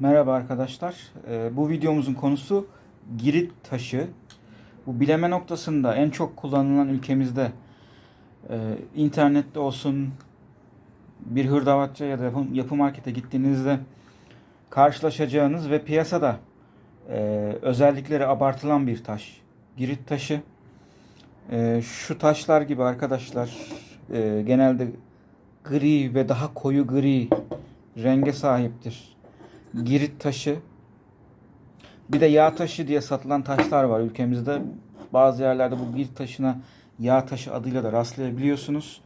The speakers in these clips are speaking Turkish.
Merhaba arkadaşlar. Ee, bu videomuzun konusu Girit taşı. Bu bileme noktasında en çok kullanılan ülkemizde e, internette olsun bir hırdavatçı ya da yapı, yapı markete gittiğinizde karşılaşacağınız ve piyasada e, özellikleri abartılan bir taş. Girit taşı. E, şu taşlar gibi arkadaşlar genelde gri ve daha koyu gri renge sahiptir. Girit taşı. Bir de yağ taşı diye satılan taşlar var ülkemizde. Bazı yerlerde bu girit taşına yağ taşı adıyla da rastlayabiliyorsunuz.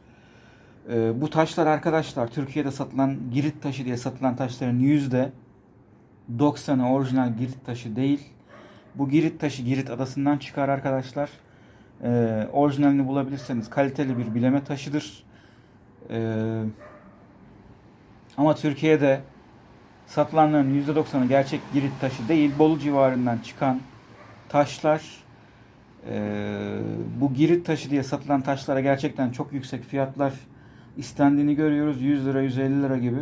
Ee, bu taşlar arkadaşlar Türkiye'de satılan girit taşı diye satılan taşların yüzde 90'ı orijinal girit taşı değil. Bu girit taşı Girit adasından çıkar arkadaşlar. Ee, orijinalini bulabilirseniz kaliteli bir bileme taşıdır. Ee, ama Türkiye'de satılanların %90'ı gerçek girit taşı değil. Bolu civarından çıkan taşlar ee, bu girit taşı diye satılan taşlara gerçekten çok yüksek fiyatlar istendiğini görüyoruz. 100 lira, 150 lira gibi.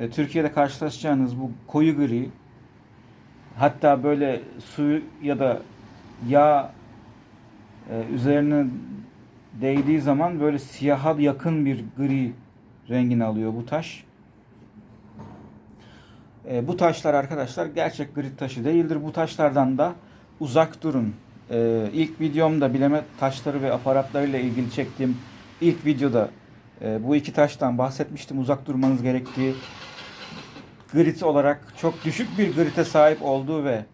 Ee, Türkiye'de karşılaşacağınız bu koyu gri hatta böyle su ya da yağ e, üzerine değdiği zaman böyle siyaha yakın bir gri rengini alıyor bu taş. E, bu taşlar arkadaşlar gerçek grit taşı değildir. Bu taşlardan da uzak durun. E, ilk videomda bileme taşları ve aparatlarıyla ilgili çektiğim ilk videoda e, bu iki taştan bahsetmiştim. Uzak durmanız gerektiği grit olarak çok düşük bir grite sahip olduğu ve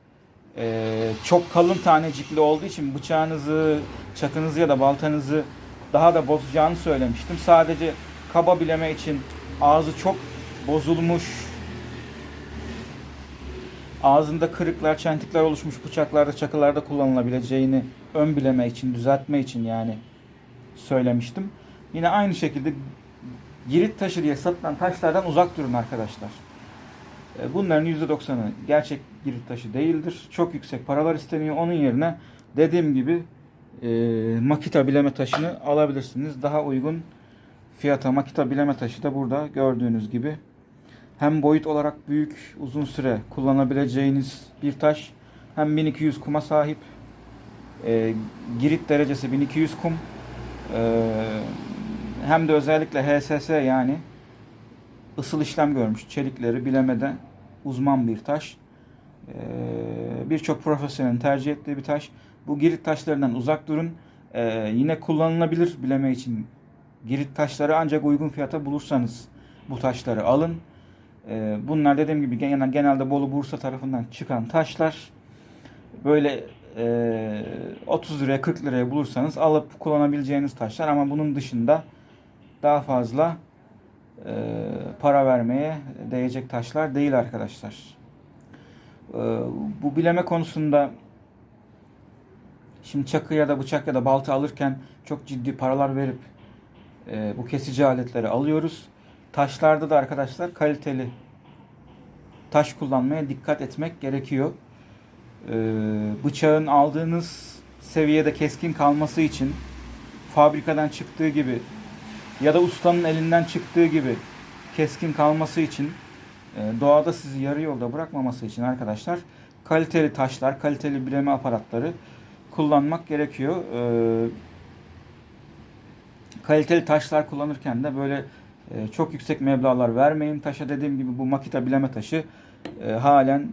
e, çok kalın tanecikli olduğu için bıçağınızı, çakınızı ya da baltanızı daha da bozacağını söylemiştim. Sadece kaba bileme için ağzı çok bozulmuş, ağzında kırıklar, çentikler oluşmuş bıçaklarda, çakılarda kullanılabileceğini ön bileme için, düzeltme için yani söylemiştim. Yine aynı şekilde girit taşı diye satılan taşlardan uzak durun arkadaşlar. E, Bunların %90'ı gerçek girit taşı değildir. Çok yüksek paralar isteniyor. Onun yerine dediğim gibi e, Makita bileme taşını alabilirsiniz. Daha uygun fiyata Makita bileme taşı da burada gördüğünüz gibi hem boyut olarak büyük, uzun süre kullanabileceğiniz bir taş. Hem 1200 kuma sahip. E, girit derecesi 1200 kum. E, hem de özellikle HSS yani ısıl işlem görmüş çelikleri bilemede uzman bir taş. E, Birçok profesyonelin tercih ettiği bir taş. Bu girit taşlarından uzak durun. E, yine kullanılabilir bileme için girit taşları ancak uygun fiyata bulursanız bu taşları alın. Ee, Bunlar dediğim gibi genel- genelde Bolu Bursa tarafından çıkan taşlar. Böyle e, 30 liraya 40 liraya bulursanız alıp kullanabileceğiniz taşlar ama bunun dışında daha fazla e, para vermeye değecek taşlar değil arkadaşlar. E, Bu bileme konusunda şimdi çakı ya da bıçak ya da balta alırken çok ciddi paralar verip e, bu kesici aletleri alıyoruz. Taşlarda da arkadaşlar kaliteli taş kullanmaya dikkat etmek gerekiyor. Ee, bıçağın aldığınız seviyede keskin kalması için fabrikadan çıktığı gibi ya da ustanın elinden çıktığı gibi keskin kalması için e, doğada sizi yarı yolda bırakmaması için arkadaşlar kaliteli taşlar, kaliteli bileme aparatları kullanmak gerekiyor. Ee, kaliteli taşlar kullanırken de böyle e, çok yüksek meblağlar vermeyin. Taşa dediğim gibi bu Makita bileme taşı e, halen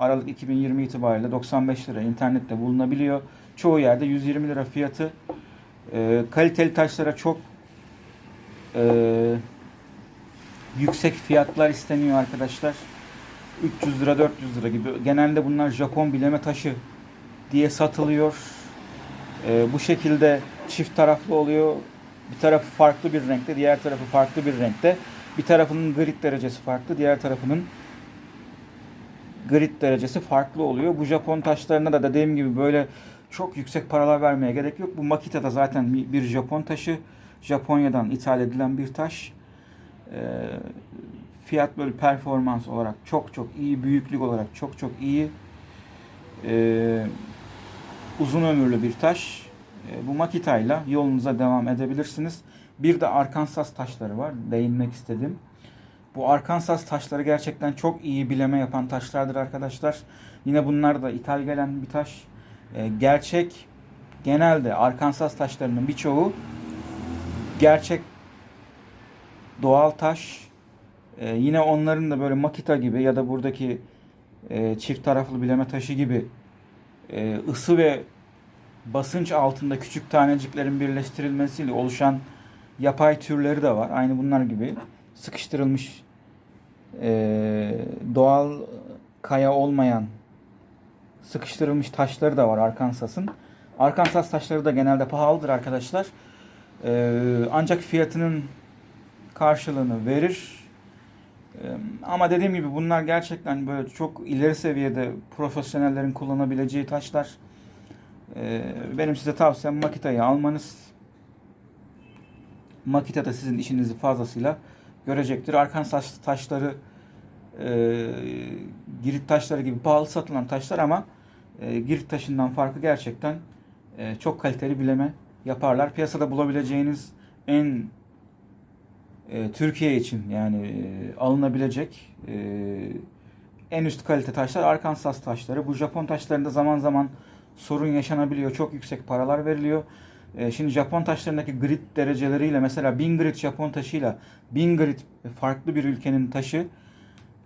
Aralık 2020 itibariyle 95 lira internette bulunabiliyor. Çoğu yerde 120 lira fiyatı. E, kaliteli taşlara çok e, yüksek fiyatlar isteniyor arkadaşlar. 300 lira 400 lira gibi. Genelde bunlar Japon bileme taşı diye satılıyor. E, bu şekilde çift taraflı oluyor. Bir tarafı farklı bir renkte, diğer tarafı farklı bir renkte. Bir tarafının grit derecesi farklı, diğer tarafının grit derecesi farklı oluyor. Bu Japon taşlarına da dediğim gibi böyle çok yüksek paralar vermeye gerek yok. Bu Makita da zaten bir Japon taşı. Japonya'dan ithal edilen bir taş. Ee, fiyat böyle performans olarak çok çok iyi, büyüklük olarak çok çok iyi. Ee, uzun ömürlü bir taş. Ee, bu Makita ile yolunuza devam edebilirsiniz. Bir de Arkansas taşları var. Değinmek istedim. Bu Arkansas taşları gerçekten çok iyi bileme yapan taşlardır arkadaşlar. Yine bunlar da ithal gelen bir taş. Ee, gerçek genelde Arkansas taşlarının birçoğu gerçek doğal taş. Ee, yine onların da böyle Makita gibi ya da buradaki e, çift taraflı bileme taşı gibi e, ısı ve basınç altında küçük taneciklerin birleştirilmesiyle oluşan yapay türleri de var. Aynı bunlar gibi sıkıştırılmış e, doğal kaya olmayan sıkıştırılmış taşları da var Arkansas'ın. Arkansas taşları da genelde pahalıdır arkadaşlar. E, ancak fiyatının karşılığını verir. E, ama dediğim gibi bunlar gerçekten böyle çok ileri seviyede profesyonellerin kullanabileceği taşlar. E, benim size tavsiyem Makita'yı almanız. Makita da sizin işinizi fazlasıyla görecektir. Arkansas taşları e, girit taşları gibi pahalı satılan taşlar ama e, girit taşından farkı gerçekten e, çok kaliteli bileme yaparlar. Piyasada bulabileceğiniz en e, Türkiye için yani e, alınabilecek e, en üst kalite taşlar Arkansas taşları. Bu Japon taşlarında zaman zaman sorun yaşanabiliyor. Çok yüksek paralar veriliyor. E, şimdi Japon taşlarındaki grit dereceleriyle mesela 1000 grit Japon taşıyla 1000 grit farklı bir ülkenin taşı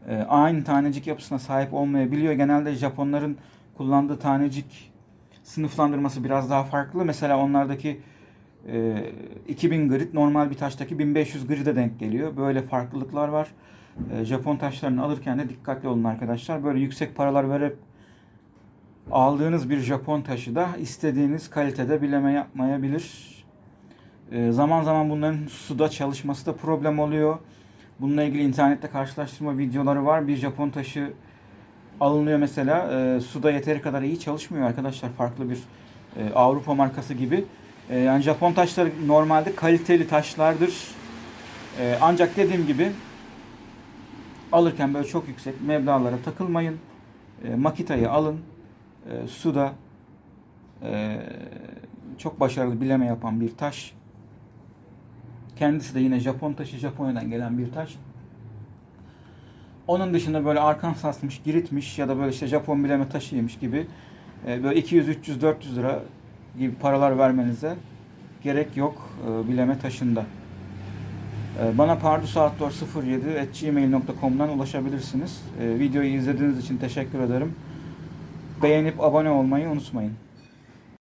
e, aynı tanecik yapısına sahip olmayabiliyor. Genelde Japonların kullandığı tanecik sınıflandırması biraz daha farklı. Mesela onlardaki e, 2000 grit normal bir taştaki 1500 grit'e denk geliyor. Böyle farklılıklar var. E, Japon taşlarını alırken de dikkatli olun arkadaşlar. Böyle yüksek paralar verip aldığınız bir Japon taşı da istediğiniz kalitede bileme yapmayabilir. E, zaman zaman bunların suda çalışması da problem oluyor. Bununla ilgili internette karşılaştırma videoları var. Bir Japon taşı alınıyor mesela. E, suda yeteri kadar iyi çalışmıyor arkadaşlar. Farklı bir e, Avrupa markası gibi. E, yani Japon taşları normalde kaliteli taşlardır. E, ancak dediğim gibi alırken böyle çok yüksek meblağlara takılmayın. E, Makita'yı alın. E, suda e, çok başarılı bileme yapan bir taş. Kendisi de yine Japon taşı, Japonya'dan gelen bir taş. Onun dışında böyle Arkansas'mış, Girit'miş ya da böyle işte Japon bileme taşıymış gibi e, böyle 200, 300, 400 lira gibi paralar vermenize gerek yok e, bileme taşında. E, bana pardusaatdor07.gmail.com'dan ulaşabilirsiniz. E, videoyu izlediğiniz için teşekkür ederim. Beğenip abone olmayı unutmayın.